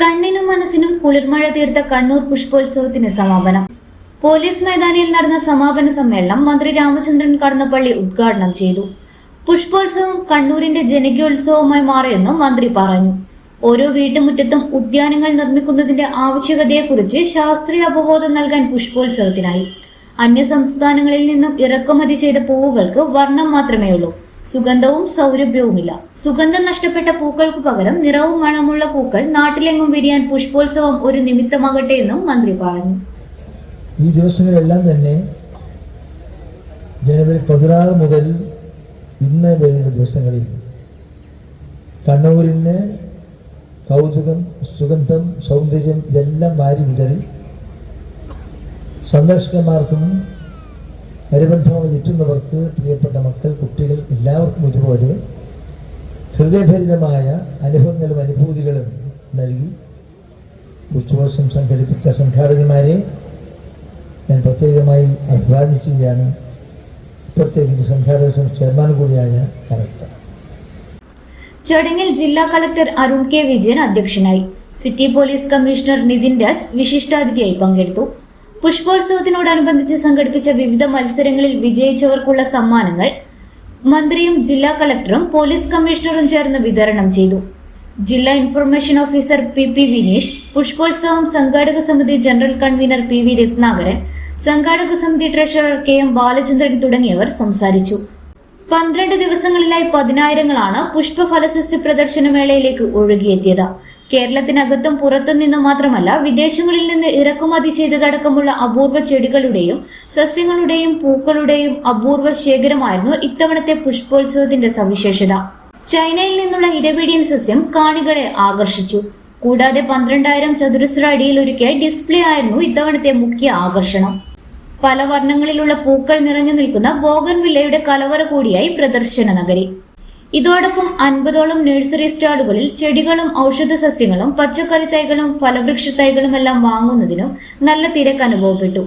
കണ്ണിനും മനസ്സിനും കുളിർമഴ തീർത്ത കണ്ണൂർ പുഷ്പോത്സവത്തിന് സമാപനം. പോലീസ് മൈതാനിയിൽ നടന്ന സമാപന സമ്മേളനം മന്ത്രി രാമചന്ദ്രൻ കടന്നപ്പള്ളി ഉദ്ഘാടനം ചെയ്തു. പുഷ്പോത്സവം കണ്ണൂരിന്റെ ജനകീയോത്സവമായി മാറിയെന്നും മന്ത്രി പറഞ്ഞു. ഓരോ വീട്ടുമുറ്റത്തും ഉദ്യാനങ്ങൾ നിർമ്മിക്കുന്നതിന്റെ ആവശ്യകതയെക്കുറിച്ച് ശാസ്ത്രീയ അവബോധം നൽകാൻ പുഷ്പോത്സവത്തിനായി. അന്യ സംസ്ഥാനങ്ങളിൽ നിന്നും ഇറക്കുമതി ചെയ്ത പൂവുകൾക്ക് വർണം മാത്രമേ ഉള്ളൂ സുഗന്ധവും സൗരഭ്യവുമില്ല. സുഗന്ധം നഷ്ടപ്പെട്ട പൂക്കൾക്ക് പകരം നിറവും മണമുള്ള പൂക്കൾ നാട്ടിലെങ്ങും വിരിയാൻ പുഷ്പോത്സവം ഒരു നിമിത്തമാകട്ടെ എന്നും മന്ത്രി പറഞ്ഞു. ഈ ദിവസങ്ങളെല്ലാം തന്നെ ജനുവരി പതിനാറ് മുതൽ ഇന്ന് വരുന്ന ദിവസങ്ങളിൽ കണ്ണൂരിന് കൗതുകം സുഗന്ധം സൗന്ദര്യം ഇതെല്ലാം വാരി വിതറി സന്ദർശകന്മാർക്കും അനുബന്ധമായി എത്തുന്നവർക്ക് പ്രിയപ്പെട്ട മക്കൾ കുട്ടികൾ എല്ലാവർക്കും ഒരുപോലെ ഹൃദയഭരിതമായ അനുഭവങ്ങളും അനുഭൂതികളും നൽകി. ഉത്സവോത്സവം സംഘടിപ്പിച്ച സംഘാടകന്മാരെ ഞാൻ പ്രത്യേകമായി അഭിവാദിക്കുകയാണ് പ്രത്യേകിച്ച് സംഘാടക ചെയർമാൻ കൂടിയായ കലക്ടർ. ചടങ്ങിൽ ജില്ലാ കളക്ടർ അരുൺ കെ വിജയൻ അധ്യക്ഷനായി. City police commissioner Nithin Raj വിശിഷ്ടാതിഥിയായി പങ്കെടുത്തു. പുഷ്പോത്സവത്തിനോടനുബന്ധിച്ച് സംഘടിപ്പിച്ച വിവിധ മത്സരങ്ങളിൽ വിജയിച്ചവർക്കുള്ള സമ്മാനങ്ങൾ മന്ത്രിയും ജില്ലാ കളക്ടറും പോലീസ് കമ്മീഷണറും ചേർന്ന് വിതരണം ചെയ്തു. ജില്ലാ information officer P P Vineesh പുഷ്പോത്സവം സംഘാടക സമിതി general convener P V Ratnakaran സംഘാടക സമിതി ട്രഷറർ കെ എം ബാലചന്ദ്രൻ തുടങ്ങിയവർ സംസാരിച്ചു. പന്ത്രണ്ട് ദിവസങ്ങളിലായി പതിനായിരങ്ങളാണ് പുഷ്പഫലസസ്യ പ്രദർശനമേളയിലേക്ക് ഒഴുകിയെത്തിയത്. കേരളത്തിനകത്തും പുറത്തു നിന്നും മാത്രമല്ല വിദേശങ്ങളിൽ നിന്ന് ഇറക്കുമതി ചെയ്തതടക്കമുള്ള അപൂർവ ചെടികളുടെയും സസ്യങ്ങളുടെയും പൂക്കളുടെയും അപൂർവ ശേഖരമായിരുന്നു ഇത്തവണത്തെ പുഷ്പോത്സവത്തിന്റെ സവിശേഷത. ചൈനയിൽ നിന്നുള്ള ഇരപിടിയൻ സസ്യം കാണികളെ ആകർഷിച്ചു. കൂടാതെ പന്ത്രണ്ടായിരം ചതുരശ്ര അടിയിൽ ഒരുക്കിയ ഡിസ്പ്ലേ ആയിരുന്നു ഇത്തവണത്തെ മുഖ്യ ആകർഷണം. പല വർണങ്ങളിലുള്ള പൂക്കൾ നിറഞ്ഞു നിൽക്കുന്ന ബോഗൻവില്ലയുടെ കലവറ കൂടിയായി പ്രദർശന നഗരി. ഇതോടൊപ്പം അൻപതോളം നഴ്സറി സ്റ്റാളുകളിൽ ചെടികളും ഔഷധ സസ്യങ്ങളും പച്ചക്കറി തൈകളും ഫലവൃക്ഷ തൈകളും എല്ലാം വാങ്ങുന്നതിനും നല്ല തിരക്ക് അനുഭവപ്പെട്ടു.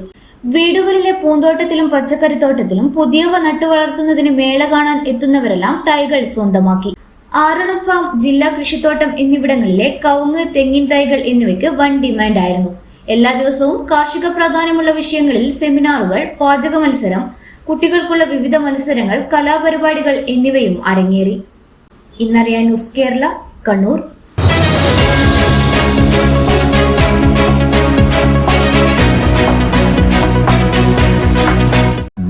വീടുകളിലെ പൂന്തോട്ടത്തിലും പച്ചക്കറി തോട്ടത്തിലും പുതിയവ നട്ടു വളർത്തുന്നതിന് മേള കാണാൻ എത്തുന്നവരെല്ലാം തൈകൾ സ്വന്തമാക്കി. ആറളം ഫാം ജില്ലാ കൃഷിത്തോട്ടം എന്നിവിടങ്ങളിലെ കവുങ്ങ് തെങ്ങിൻ തൈകൾ എന്നിവയ്ക്ക് വൻ ഡിമാൻഡ് ആയിരുന്നു എല്ലാ ദിവസവും കാർഷിക പ്രാധാന്യമുള്ള വിഷയങ്ങളിൽ സെമിനാറുകൾ പാചക മത്സരം കുട്ടികൾക്കുള്ള വിവിധ മത്സരങ്ങൾ കലാപരിപാടികൾ എന്നിവയും അരങ്ങേറി. ഇന്നറിയാൻ ന്യൂസ് കേരള കണ്ണൂർ.